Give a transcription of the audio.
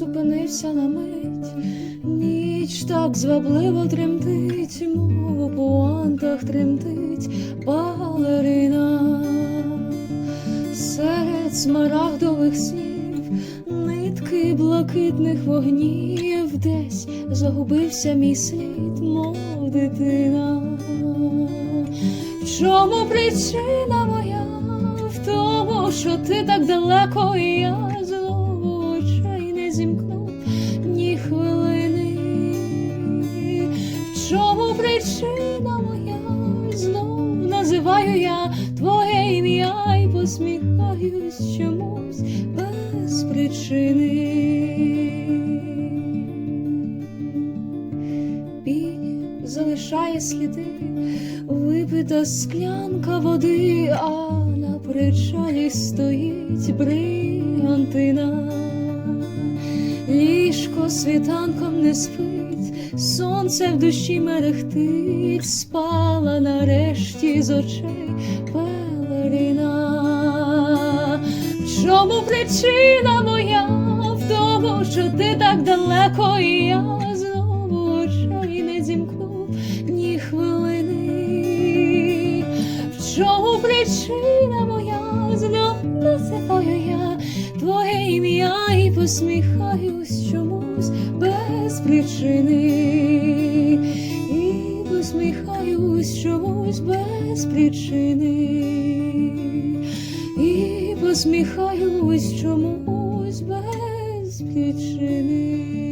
зупинився на мить, ніч так звабливо тремтить, мов у пуантах тремтить балерина. Серед смарагдових снів, нитки блакитних вогнів, десь загубився мій слід, мов дитина. Чому причина моя? В тому, що ти так далеко, і я чому причина моя? Знов називаю я твоє ім'я і посміхаюсь чомусь без причини. Біль залишає сліди, випита склянка води, а на причалі стоїть бригантина. Світанком не спить, сонце в душі мерехтить, спала нарешті з очей пелерина. Чому причина моя? В тому, що ти так далеко, і я знову очей не зімкнув ні хвилини. В чому причина посміхаюсь чомусь без причини. І посміхаюсь чомусь без причини. І посміхаюсь чомусь без причини.